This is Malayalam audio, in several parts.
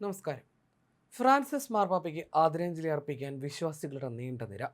നമസ്കാരം. ഫ്രാൻസിസ് മാർപ്പാപ്പയ്ക്ക് ആദരാഞ്ജലി അർപ്പിക്കാൻ വിശ്വാസികളുടെ നീണ്ട നിര.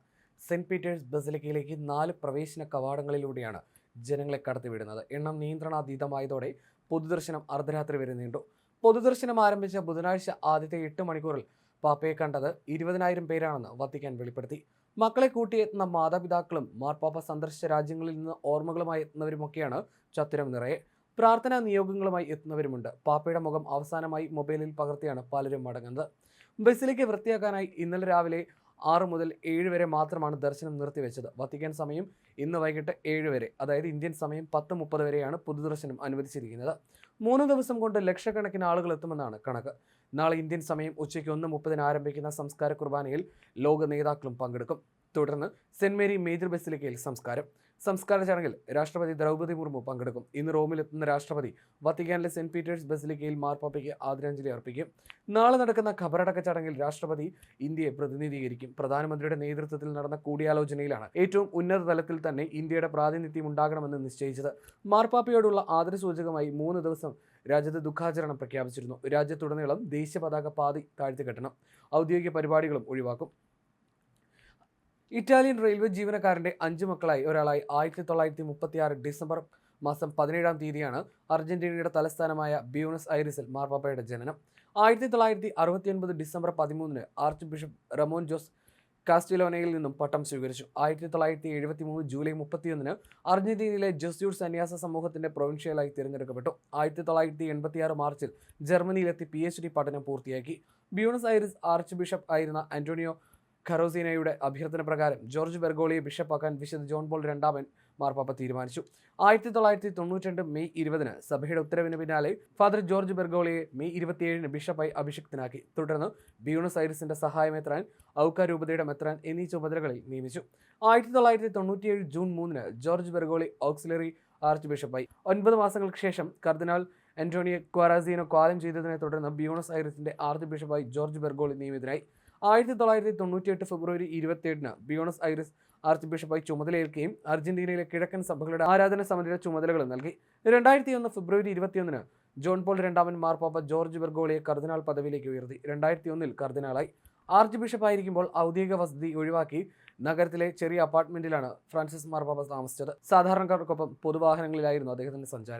സെന്റ് പീറ്റേഴ്സ് ബസിലിക്കയിലേക്ക് നാല് പ്രവേശന കവാടങ്ങളിലൂടെയാണ് ജനങ്ങളെ കടത്തിവിടുന്നത്. എണ്ണം നിയന്ത്രണാതീതമായതോടെ പൊതുദർശനം അർദ്ധരാത്രി വരെ നീണ്ടു. പൊതുദർശനം ആരംഭിച്ച ബുധനാഴ്ച ആദ്യത്തെ എട്ട് മണിക്കൂറിൽ പാപ്പയെ കണ്ടത് ഇരുപതിനായിരം പേരാണെന്ന് വത്തിക്കാൻ വെളിപ്പെടുത്തി. മക്കളെ കൂട്ടിയെത്തുന്ന മാതാപിതാക്കളും മാർപ്പാപ്പ സന്ദർശിച്ച രാജ്യങ്ങളിൽ നിന്ന് ഓർമ്മകളുമായി എത്തുന്നവരുമൊക്കെയാണ് ചത്തുരം നിറയെ. പ്രാർത്ഥനാ നിയോഗങ്ങളുമായി എത്തുന്നവരുമുണ്ട്. പാപ്പയുടെ മുഖം അവസാനമായി മൊബൈലിൽ പകർത്തിയാണ് പലരും മടങ്ങുന്നത്. ബസിലേക്ക് വൃത്തിയാക്കാനായി ഇന്നലെ രാവിലെ ആറ് മുതൽ ഏഴ് വരെ മാത്രമാണ് ദർശനം നിർത്തിവെച്ചത്. വത്തിക്കാൻ സമയം ഇന്ന് വൈകിട്ട് ഏഴ് വരെ അതായത് ഇന്ത്യൻ സമയം പത്ത് മുപ്പത് വരെയാണ് പൊതുദർശനം അനുവദിച്ചിരിക്കുന്നത്. മൂന്ന് ദിവസം കൊണ്ട് ലക്ഷക്കണക്കിന് ആളുകൾ എത്തുമെന്നാണ് കണക്ക്. നാളെ ഇന്ത്യൻ സമയം ഉച്ചയ്ക്ക് ഒന്ന് മുപ്പതിന് ആരംഭിക്കുന്ന സംസ്കാര കുർബാനയിൽ ലോക നേതാക്കളും പങ്കെടുക്കും. തുടർന്ന് സെന്റ് മേരി മേജർ ബസിലിക്കയിൽ സംസ്കാരം. സംസ്കാര ചടങ്ങിൽ രാഷ്ട്രപതി ദ്രൗപദി മുർമു പങ്കെടുക്കും. ഇന്ന് റോമിലെത്തുന്ന രാഷ്ട്രപതി വത്തിക്കാനിലെ സെന്റ് പീറ്റേഴ്സ് ബസിലിക്കയിൽ മാർപ്പാപ്പയ്ക്ക് ആദരാഞ്ജലി അർപ്പിക്കും. നാളെ നടക്കുന്ന ഖബറടക്ക ചടങ്ങിൽ രാഷ്ട്രപതി ഇന്ത്യയെ പ്രതിനിധീകരിക്കും. പ്രധാനമന്ത്രിയുടെ നേതൃത്വത്തിൽ നടന്ന കൂടിയാലോചനയിലാണ് ഏറ്റവും ഉന്നത തലത്തിൽ തന്നെ ഇന്ത്യയുടെ പ്രാതിനിധ്യം ഉണ്ടാകണമെന്ന് നിശ്ചയിച്ചത്. മാർപ്പാപ്പയോടുള്ള ആദരസൂചകമായി മൂന്ന് ദിവസം രാജ്യത്ത് ദുഃഖാചരണം പ്രഖ്യാപിച്ചിരുന്നു. രാജ്യത്തുടനീളം ദേശീയ പതാക പാതി താഴ്ത്തിക്കെട്ടണം ഔദ്യോഗിക പരിപാടികളും ഒഴിവാക്കും. ഇറ്റാലിയൻ റെയിൽവേ ജീവനക്കാരന്റെ അഞ്ച് മക്കളായി. ഒരാളായി ആയിരത്തി തൊള്ളായിരത്തി മുപ്പത്തി ആറ് ഡിസംബർ മാസം പതിനേഴാം തീയതിയാണ് അർജന്റീനയുടെ തലസ്ഥാനമായ ബ്യൂണസ് ഐറിസിൽ മാർപ്പാപ്പയുടെ ജനനം. ആയിരത്തി തൊള്ളായിരത്തി അറുപത്തിയൊൻപത് ഡിസംബർ പതിമൂന്നിന് ആർച്ച് ബിഷപ്പ് റമോൻ ജോസ് കാസ്റ്റിലോനയിൽ നിന്നും പട്ടം സ്വീകരിച്ചു. ആയിരത്തി തൊള്ളായിരത്തി എഴുപത്തി മൂന്ന് ജൂലൈ മുപ്പത്തിയൊന്നിന് അർജന്റീനയിലെ ജസ്യൂർ സന്യാസ സമൂഹത്തിന്റെ പ്രൊവിൻഷ്യലായി തിരഞ്ഞെടുക്കപ്പെട്ടു. ആയിരത്തി തൊള്ളായിരത്തി എൺപത്തിയാറ് മാർച്ചിൽ ജർമ്മനിയിലെത്തി പി എച്ച് ഡി പഠനം പൂർത്തിയാക്കി. ബ്യൂണസ് ഐറിസ് ആർച്ച് ബിഷപ്പ് ആയിരുന്ന ആന്റോണിയോ ഖറോസീനയുടെ അഭ്യർത്ഥന പ്രകാരം ജോർജ് ബെർഗോളിയെ ബിഷപ്പാക്കാൻ വിശുദ്ധ ജോൺ പോൾ രണ്ടാമൻ മാർപ്പാപ്പ തീരുമാനിച്ചു. ആയിരത്തി തൊള്ളായിരത്തി തൊണ്ണൂറ്റി മെയ് ഇരുപതിന് സഭയുടെ ഉത്തരവിന് പിന്നാലെ ഫാദർ ജോർജ് ബെർഗോളിയെ മെയ് ഇരുപത്തിയേഴിന് ബിഷപ്പായി അഭിഷിക്തനാക്കി. തുടർന്ന് ബ്യൂണസ് ഐറിസിന്റെ സഹായമെത്രാൻ ഔക്ക രൂപതയുടെ മെത്രാൻ എന്നീ ചുമതലകളിൽ നിയമിച്ചു. ആയിരത്തി തൊള്ളായിരത്തി തൊണ്ണൂറ്റിയേഴ് ജൂൺ മൂന്നിന് ജോർജ് ബെർഗോളി ഓക്സിലറി ആർച്ച് ബിഷപ്പായി. ഒൻപത് മാസങ്ങൾക്ക് ശേഷം കർദിനാൾ ആന്റോണിയോ ക്വാറാസീനോ കാലം ചെയ്തതിനെ തുടർന്ന് ബ്യൂണസ് ഐറിസിന്റെ ആർച്ച് ബിഷപ്പായി ജോർജ് ബെർഗോളി നിയമിതനായി. ആയിരത്തി തൊള്ളായിരത്തി തൊണ്ണൂറ്റിയെട്ട് ഫെബ്രുവരി ഇരുപത്തിയേഴിന് ബിയോണസ് ഐറിസ് ആർച്ച് ബിഷപ്പായി ചുമതലയേൽക്കുകയും അർജന്റീനയിലെ കിഴക്കൻ സഭകളുടെ ആരാധന സമിതിയുടെ ചുമതലകൾ നൽകി. രണ്ടായിരത്തി ഒന്ന് ഫെബ്രുവരി ഇരുപത്തിയൊന്നിന് ജോൺ പോൾ രണ്ടാമൻ മാർപ്പാപ്പ ജോർജ് ബെർഗോളിയെ കർദിനാൾ പദവിയിലേക്ക് ഉയർത്തി. രണ്ടായിരത്തി ഒന്നിൽ കർദിനാളായി. ആർച്ച് ബിഷപ്പായിരിക്കുമ്പോൾ ഔദ്യോഗിക വസതി ഒഴിവാക്കി നഗരത്തിലെ ചെറിയ അപ്പാർട്ട്മെന്റിലാണ് ഫ്രാൻസിസ് മാർപ്പാപ്പ താമസിച്ചത്. സാധാരണക്കാർക്കൊപ്പം പൊതുവാഹനങ്ങളിലായിരുന്നു അദ്ദേഹത്തിന്റെ സഞ്ചാരം.